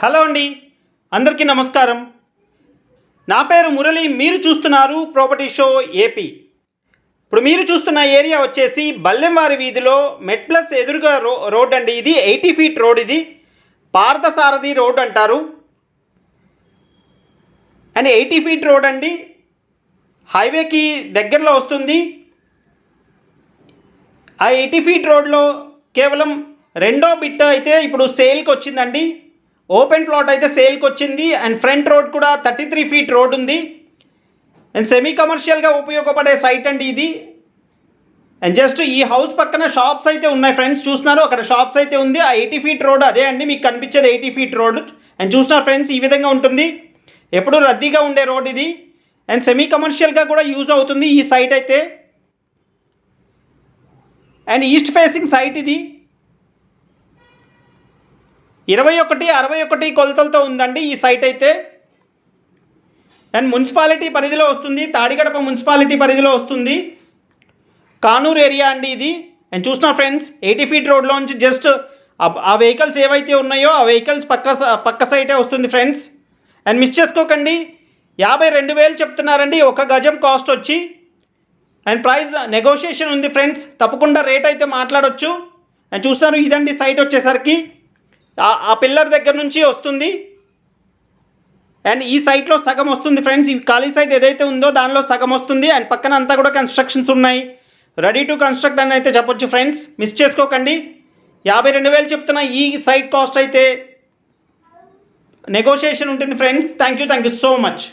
Hello అండి. అందరికీ నమస్కారం. నా పేరు మురళి మీరు చూస్తున్నారు ప్రాపర్టీ షో ఏపీ. ఇప్పుడు మీరు చూస్తున్న ఏరియా వచ్చేసి బల్లెంవారి వీధిలో మెట్ ప్లస్ ఎదురుగా రో రోడ్ అండి ఇది. ఎయిటీ ఫీట్ రోడ్ ఇది. పార్థసారథి రోడ్ అంటారు. అండ్ ఎయిటీ ఫీట్ రోడ్ అండి. హైవేకి దగ్గరలో వస్తుంది. ఆ ఎయిటీ ఫీట్ రోడ్లో కేవలం రెండో బిట్ అయితే ఇప్పుడు సేల్కి వచ్చిందండి. ఓపెన్ ప్లాట్ అయితే సేల్కి వచ్చింది అండ్ ఫ్రంట్ రోడ్ కూడా థర్టీ త్రీ ఫీట్ రోడ్ ఉంది. అండ్ సెమీ కమర్షియల్గా ఉపయోగపడే సైట్ అండి ఇది. అండ్ జస్ట్ ఈ హౌస్ పక్కన షాప్స్ అయితే ఉన్నాయి ఫ్రెండ్స్ చూస్తున్నారు? అక్కడ షాప్స్ అయితే ఉంది. ఆ ఎయిటీ ఫీట్ రోడ్ అదే అండి మీకు కనిపించేది ఎయిటీ ఫీట్ రోడ్ అండ్ చూస్తున్నారు ఫ్రెండ్స్ ఈ విధంగా ఉంటుంది. ఎప్పుడు రద్దీగా ఉండే రోడ్ ఇది. అండ్ సెమీ కమర్షియల్గా కూడా యూజ్ అవుతుంది ఈ సైట్ అయితే. అండ్ ఈస్ట్ ఫేసింగ్ సైట్ ఇది. ఇరవై ఒకటి అరవై ఒకటి కొలతలతో ఉందండి ఈ సైట్ అయితే. అండ్ మున్సిపాలిటీ పరిధిలో వస్తుంది తాడిగడప మున్సిపాలిటీ పరిధిలో వస్తుంది. కానూరు ఏరియా అండి ఇది. అండ్ చూసిన ఫ్రెండ్స్ ఎయిటీ ఫీట్ రోడ్లోంచి జస్ట్ ఆ వెహికల్స్ ఏవైతే ఉన్నాయో ఆ వెహికల్స్ పక్క స- పక్క సైటే వస్తుంది ఫ్రెండ్స్. అండ్ మిస్ చేసుకోకండి యాభై రెండు వేలు చెప్తున్నారండి ఒక గజం కాస్ట్ వచ్చి. అండ్ ప్రైస్ నెగోషియేషన్ ఉంది ఫ్రెండ్స్ తప్పకుండా రేట్ అయితే మాట్లాడొచ్చు. అండ్ చూస్తారు ఇదండి సైట్ వచ్చేసరికి. ఆ పిల్లర్ దగ్గర నుంచి వస్తుంది. అండ్ ఈ సైట్లో సగం వస్తుంది ఫ్రెండ్స్ ఈ ఖాళీ సైట్ ఏదైతే ఉందో దానిలో సగం వస్తుంది. అండ్ పక్కన అంతా కూడా కన్స్ట్రక్షన్స్ ఉన్నాయి. రెడీ టు కన్స్ట్రక్ట్ అని అయితే చెప్పొచ్చు ఫ్రెండ్స్ మిస్ చేసుకోకండి. యాభై రెండు వేలు చెప్తున్న ఈ సైట్ కాస్ట్ అయితే నెగోషియేషన్ ఉంటుంది friends thank you thank you so much